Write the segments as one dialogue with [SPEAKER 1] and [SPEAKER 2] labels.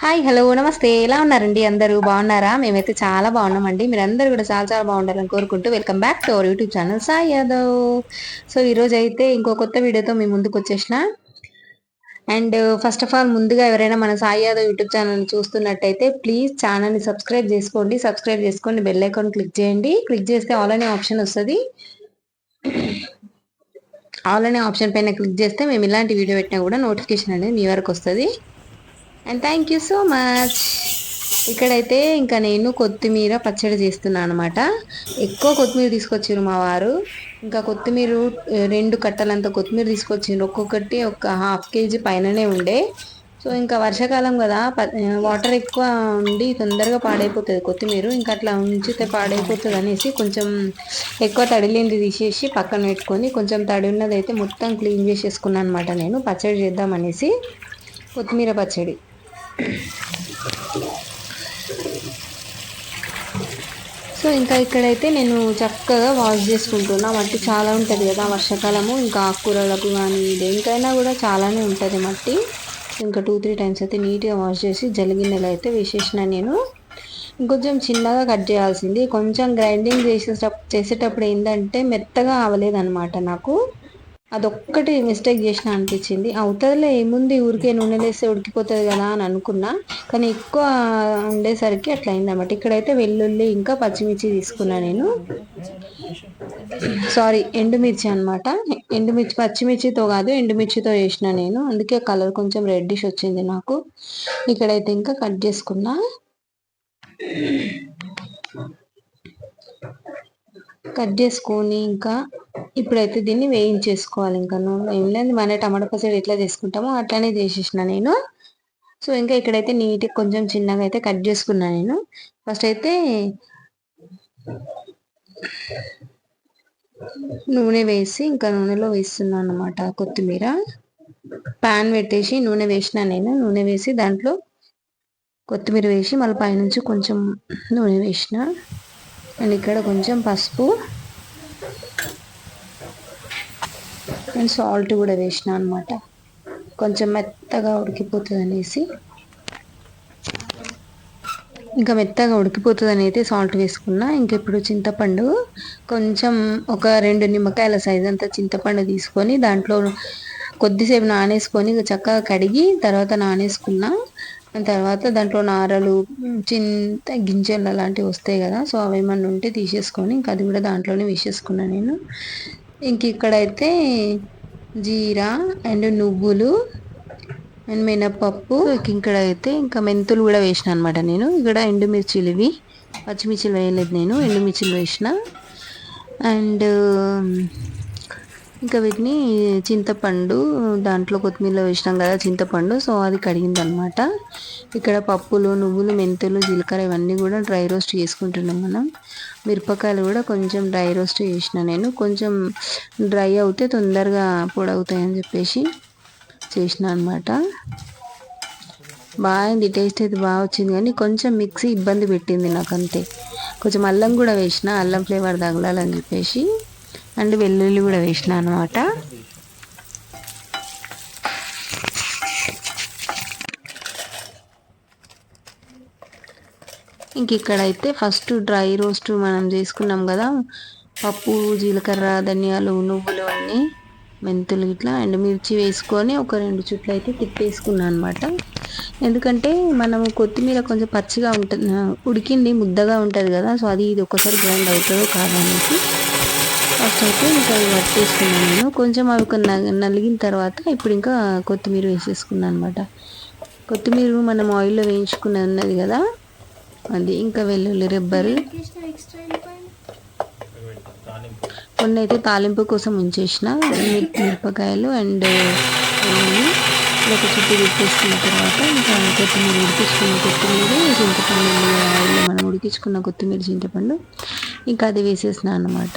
[SPEAKER 1] Hi hello నమస్తే. ఎలా ఉన్నారండి అందరూ? బాగున్నారా? మేమైతే చాలా బాగున్నామండి. మీరు అందరూ కూడా చాలా చాలా బాగుండాలని కోరుకుంటూ welcome back to our YouTube channel Sai Yadav. So ఈరోజు అయితే ఇంకో కొత్త వీడియోతో మీ ముందుకు వచ్చేసిన. అండ్ ఫస్ట్ ఆఫ్ ఆల్ ముందుగా ఎవరైనా మన సాయి యాదవ్ యూట్యూబ్ ఛానల్ చూస్తున్నట్టయితే ప్లీజ్ ఛానల్ని సబ్స్క్రైబ్ చేసుకోండి. సబ్స్క్రైబ్ చేసుకోండి బెల్ ఐకాన్ క్లిక్ చేయండి. క్లిక్ చేస్తే ఆల్ అనే ఆప్షన్ వస్తుంది. ఆల్ అనే ఆప్షన్ పైన క్లిక్ చేస్తే మేము ఇలాంటి వీడియో పెట్టినా కూడా నోటిఫికేషన్ అనేది మీ వరకు వస్తుంది. And thank you so much ఇక్కడైతే ఇంకా నేను కొత్తిమీర పచ్చడి చేస్తున్నాను అనమాట ఎక్కువ కొత్తిమీర తీసుకొచ్చారు మా వారు. ఇంకా కొత్తిమీర రెండు కట్టలంత కొత్తిమీర తీసుకొచ్చిండ్రు. ఒక్కొక్కటి ఒక హాఫ్ కేజీ పైననే ఉండే. సో ఇంకా వర్షాకాలం కదా వాటర్ ఎక్కువ ఉండి తొందరగా పాడైపోతుంది కొత్తిమీర. ఇంకా అట్లా ఉంచితే పాడైపోతుంది అనేసి కొంచెం ఎక్కువ తడిలేంది తీసేసి పక్కన పెట్టుకొని కొంచెం తడి ఉన్నది అయితే మొత్తం క్లీన్ చేసేసుకున్నాను అనమాట నేను. పచ్చడి చేద్దామనేసి కొత్తిమీర పచ్చడి. సో ఇంకా ఇక్కడైతే నేను చక్కగా వాష్ చేసుకుంటున్నా. మట్టి చాలా ఉంటుంది కదా వర్షాకాలము. ఇంకా ఆకుకూరలకు కానీ దేనికైనా కూడా చాలానే ఉంటుంది మట్టి. ఇంకా టూ త్రీ టైమ్స్ అయితే నీట్గా వాష్ చేసి జలిగిన్నెలు అయితే వేసేసిన నేను. ఇంకొంచెం చిన్నగా కట్ చేయాల్సింది. కొంచెం గ్రైండింగ్ చేసేటప్పుడు చేసేటప్పుడు ఏంటంటే మెత్తగా అవ్వలేదన్నమాట నాకు. అదొక్కటి మిస్టేక్ చేసిన అనిపించింది. అవుతుందిలే ఏముంది? ఊరికే నూనె వేస్తే ఉడికిపోతుంది కదా అని అనుకున్నా. కానీ ఎక్కువ ఉండేసరికి అట్లా అయిందన్నమాట. ఇక్కడైతే వెల్లుల్లి ఇంకా పచ్చిమిర్చి తీసుకున్నా నేను. సారీ ఎండుమిర్చి అనమాట ఎండుమిర్చి పచ్చిమిర్చితో కాదు ఎండుమిర్చితో చేసిన నేను. అందుకే కలర్ కొంచెం రెడ్డిష్ వచ్చింది నాకు. ఇక్కడైతే ఇంకా కట్ చేసుకున్నా. కట్ చేసుకొని ఇంకా ఇప్పుడైతే దీన్ని వేయించేసుకోవాలి ఇంకా. నూనె ఏం లేదు మన టమాటా పచ్చడి ఎట్లా చేసుకుంటామో అట్లానే చేసేసిన నేను. సో ఇంకా ఇక్కడైతే నీట్గా కొంచెం చిన్నగా అయితే కట్ చేసుకున్నా నేను. ఫస్ట్ అయితే నూనె వేసి ఇంకా నూనెలో వేస్తున్నాను అనమాట కొత్తిమీర. ప్యాన్ పెట్టేసి నూనె వేసిన నేను. నూనె వేసి దాంట్లో కొత్తిమీర వేసి మళ్ళీ పైనుంచి కొంచెం నూనె వేసిన. అండ్ ఇక్కడ కొంచెం పసుపు. అండ్ సాల్ట్ కూడా వేసిన అనమాట కొంచెం మెత్తగా ఉడికిపోతుంది అనేసి ఇంకా మెత్తగా ఉడికిపోతుంది అని అయితే సాల్ట్ వేసుకున్నా. ఇంక ఇప్పుడు చింతపండు కొంచెం ఒక రెండు నిమ్మకాయల సైజ్ అంతా చింతపండు తీసుకొని దాంట్లో కొద్దిసేపు నానేసుకొని చక్కగా కడిగి తర్వాత నానేసుకున్నా. తర్వాత దాంట్లో నారలు చింత గింజలు అలాంటివి వస్తాయి కదా సో అవి ఏమన్నా ఉంటే తీసేసుకొని ఇంకా అది కూడా దాంట్లోనే వేసేసుకున్నాను నేను. ఇంక ఇక్కడైతే జీరా అండ్ నువ్వులు అండ్ మినపప్పు. ఇక్కడ అయితే ఇంకా మెంతులు కూడా వేసిన అనమాట నేను. ఇక్కడ ఎండుమిర్చిలు ఇవి పచ్చిమిర్చిలు వేయలేదు నేను ఎండుమిర్చిలు వేసిన. అండ్ ఇంకా వీటిని చింతపండు దాంట్లో కొత్తిమీర వేసినాం కదా చింతపండు సో అది కడిగింది అనమాట ఇక్కడ పప్పులు నువ్వులు మెంతులు జీలకర్ర ఇవన్నీ కూడా డ్రై రోస్ట్ చేసుకుంటున్నాం మనం. మిరపకాయలు కూడా కొంచెం డ్రై రోస్ట్ చేసిన నేను. కొంచెం డ్రై అవుతే తొందరగా పొడవుతాయని చెప్పేసి చేసిన అనమాట. బాగుంది టేస్ట్ అయితే బాగా వచ్చింది కానీ కొంచెం మిక్సీ ఇబ్బంది పెట్టింది నాకు అంతే కొంచెం అల్లం కూడా వేసిన అల్లం ఫ్లేవర్ తగలాలని చెప్పేసి. అండ్ వెల్లుల్లి కూడా వేసిన అనమాట ఇంక ఇక్కడైతే ఫస్ట్ డ్రై రోస్ట్ మనం చేసుకున్నాం కదా. పప్పు జీలకర్ర ధనియాలు నువ్వులు అన్నీ మెంతులు ఇట్లా అండ్ మిర్చి వేసుకొని ఒక రెండు చుట్లు అయితే తిప్పేసుకున్నాను అనమాట ఎందుకంటే మనము కొత్తిమీర కొంచెం పచ్చిగా ఉంటుంది ఉడికింది ముద్దగా ఉంటుంది కదా సో అది ఇది ఒకసారి గ్రైండ్ అవుతుందో కాదనేసి ఫస్ట్ అయితే ఇంకా అవి పట్టేసుకున్నాను నేను. కొంచెం అవి నలిగిన తర్వాత ఇప్పుడు ఇంకా కొత్తిమీర వేసేసుకున్నాను అనమాట కొత్తిమీర మనం ఆయిల్లో వేయించుకునే ఉన్నది కదా అది ఇంకా వెల్లుల్లి రబ్బరు కొన్ని అయితే తాలింపు కోసం ఉంచేసిన మిరపకాయలు అండ్ ఒక చుట్టూ ఉడికేసుకున్న తర్వాత ఇంకా కొత్తిమీర ఉడికించుకున్న కొత్తిమీర చింతపండు ఆయిల్లో మనం ఉడికించుకున్న కొత్తిమీర చింతపండు ఇంకా అది వేసేసిన అనమాట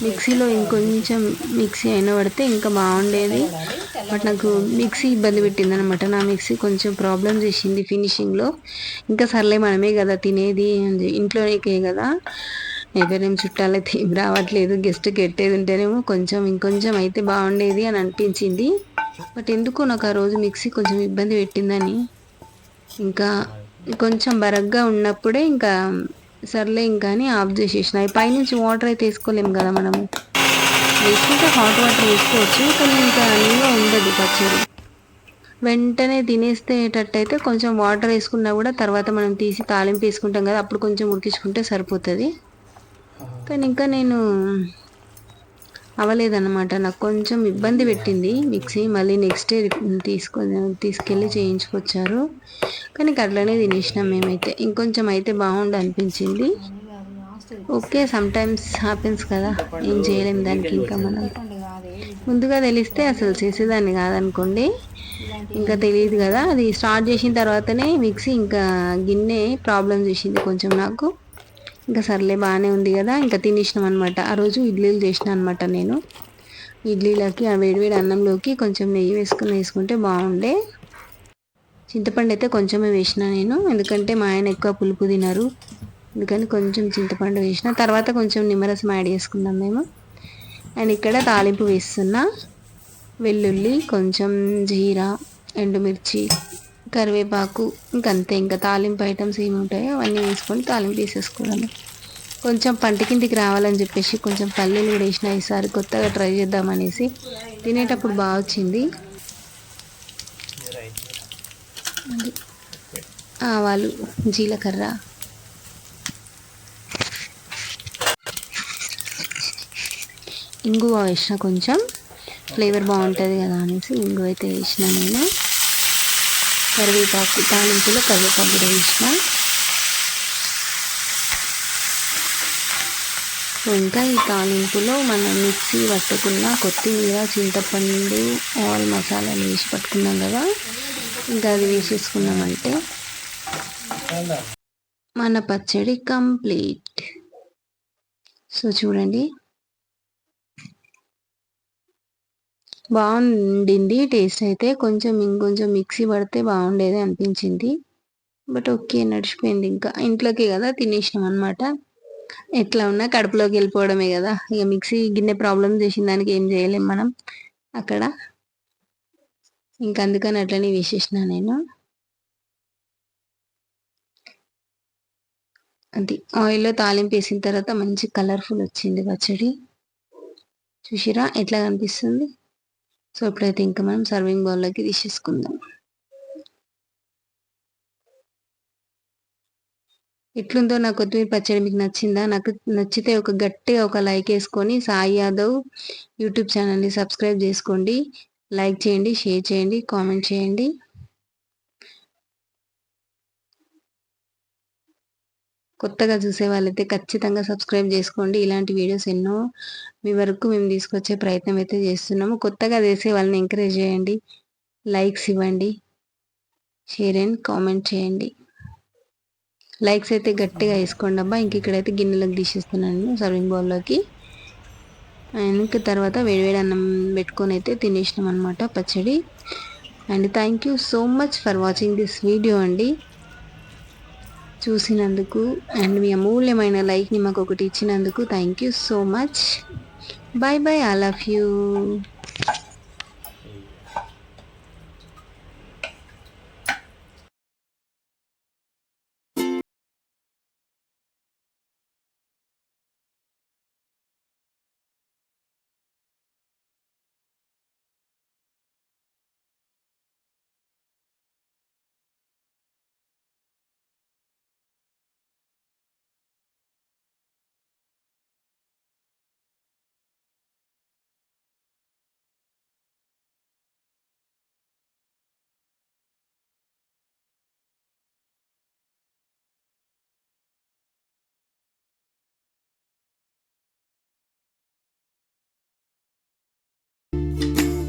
[SPEAKER 1] మిక్సీలో ఇంకొంచెం మిక్సీ అయినా పడితే ఇంకా బాగుండేది. బట్ నాకు మిక్సీ ఇబ్బంది పెట్టింది అనమాట నా మిక్సీ కొంచెం ప్రాబ్లం చేసింది ఫినిషింగ్లో. ఇంకా సర్లే మనమే కదా తినేది ఇంట్లోనే కదా. ఎవరేం చుట్టాలైతే ఏం రావట్లేదు. గెస్ట్ కెట్టేది ఉంటేనేమో కొంచెం ఇంకొంచెం అయితే బాగుండేది అని అనిపించింది. బట్ ఎందుకో నాకు ఆ రోజు మిక్సీ కొంచెం ఇబ్బంది పెట్టిందని. ఇంకా కొంచెం బరగ్గా ఉన్నప్పుడే ఇంకా సర్లే ఇంకా అని ఆఫ్ చేసేసిన. పైనుంచి వాటర్ అయితే వేసుకోలేము కదా మనము. వేసుకుంటే హాట్ వాటర్ వేసుకోవచ్చు కానీ ఇంకా అన్నిగా ఉండదు పచ్చడి. వెంటనే తినేస్తేటట్టు అయితే కొంచెం వాటర్ వేసుకున్నా కూడా తర్వాత మనం తీసి తాలింపు వేసుకుంటాం కదా అప్పుడు కొంచెం ఉడికించుకుంటే సరిపోతుంది. కానీ ఇంకా నేను అవ్వలేదన్నమాట నాకు కొంచెం ఇబ్బంది పెట్టింది మిక్సీ. మళ్ళీ నెక్స్ట్ డే తీసుకొని తీసుకెళ్ళి చేయించుకొచ్చారు. కానీ అట్లనే తినేసినాం మేమైతే. ఇంకొంచెం అయితే బాగుండు అనిపించింది. ఓకే సమ్ టైమ్స్ హ్యాపెన్స్ కదా. ఏం చేయలేం దానికి ఇంకా మనం. ముందుగా తెలిస్తే అసలు చేసేదాన్ని కాదనుకోండి. ఇంకా తెలియదు కదా. అది స్టార్ట్ చేసిన తర్వాతనే మిక్సీ ఇంకా గిన్నె ప్రాబ్లం చేసింది కొంచెం నాకు. ఇంకా సర్లే బాగానే ఉంది కదా ఇంకా తినేసినాం అనమాట ఆ రోజు ఇడ్లీలు చేసిన అనమాట నేను. ఇడ్లీలకి ఆ వేడివేడి అన్నంలోకి కొంచెం నెయ్యి వేసుకుని వేసుకుంటే బాగుండే. చింతపండు అయితే కొంచెమే వేసిన నేను ఎందుకంటే మా ఆయన ఎక్కువ పులుపు తినరు. అందుకని కొంచెం చింతపండు వేసిన. తర్వాత కొంచెం నిమ్మరసం యాడ్ చేసుకున్నాం మేము. అండ్ ఇక్కడ తాలింపు వేస్తున్నా. వెల్లుల్లి కొంచెం జీరా ఎండుమిర్చి. కరివేపాకు ఇంకంతే. ఇంకా తాలింపు ఐటమ్స్ ఏమి ఉంటాయో అవన్నీ వేసుకొని తాలింపు వేసేసుకోవడము కొంచెం పంటకింటికి రావాలని చెప్పేసి కొంచెం పల్లీలు కూడా వేసిన ఈసారి కొత్తగా ట్రై చేద్దామనేసి తినేటప్పుడు బాగా వచ్చింది. ఆవాలు జీలకర్ర. ఇంగువ వేసిన కొంచెం. ఫ్లేవర్ బాగుంటుంది కదా అనేసి ఇంగువ అయితే వేసిన నేను. కరివేపాకు తాలింపులో కరివేపాకు కూడా వేసిన. ఇంకా ఈ తాలింపులో మనం మిక్సీ పట్టుకున్న కొత్తిమీర చింతపండు ఆయిల్ మసాలాలు వేసి పట్టుకున్నాం కదా. ఇంకా అది వేసేసుకున్నామంటే మన పచ్చడి కంప్లీట్. సో చూడండి బాగుండింది. టేస్ట్ అయితే కొంచెం ఇంకొంచెం మిక్సీ పడితే బాగుండేది అనిపించింది. బట్ ఓకే నడిచిపోయింది. ఇంకా ఇంట్లోకి కదా తినేసినాం అనమాట ఎట్లా ఉన్నా కడుపులోకి వెళ్ళిపోవడమే కదా. ఇక మిక్సీ గిన్నె ప్రాబ్లం చేసిన దానికి ఏం చేయలేం మనం. అక్కడ ఇంకా అందుకని అట్లనే వేసేసిన నేను. అది ఆయిల్లో తాలింపు వేసిన తర్వాత మంచి కలర్ఫుల్ వచ్చింది పచ్చడి. చూసిరా ఎట్లా కనిపిస్తుంది? సో ఇప్పుడైతే ఇంకా మనం సర్వింగ్ బౌల్లోకి తీసేసుకుందాం. ఎట్లుందో నా కొత్తిమీర పచ్చడి మీకు నచ్చిందా? నాకు నచ్చితే ఒక గట్టిగా ఒక లైక్ వేసుకొని సాయి యాదవ్ యూట్యూబ్ ఛానల్ని సబ్స్క్రైబ్ చేసుకోండి. లైక్ చేయండి షేర్ చేయండి కామెంట్ చేయండి. కొత్తగా చూసే వాళ్ళైతే ఖచ్చితంగా సబ్స్క్రైబ్ చేసుకోండి. ఇలాంటి వీడియోస్ ఎన్నో మీ వరకు మేము తీసుకొచ్చే ప్రయత్నం అయితే చేస్తున్నాము. కొత్తగా చేసే వాళ్ళని ఎంకరేజ్ చేయండి. లైక్స్ ఇవ్వండి. షేర్ అండ్ కామెంట్ చేయండి. లైక్స్ అయితే గట్టిగా వేసుకోండి అబ్బా. ఇంక ఇక్కడైతే గిన్నెలకు తీసేస్తున్నాను సర్వింగ్ బౌల్లోకి ఇంక తర్వాత వేడివేడి అన్నం పెట్టుకొని అయితే తినేసినాం అనమాట పచ్చడి. And thank you so much for watching this video అండి. చూసినందుకు అండ్ మీ అమూల్యమైన లైక్ని మాకు ఒకటి ఇచ్చినందుకు thank you so much. Bye bye I love you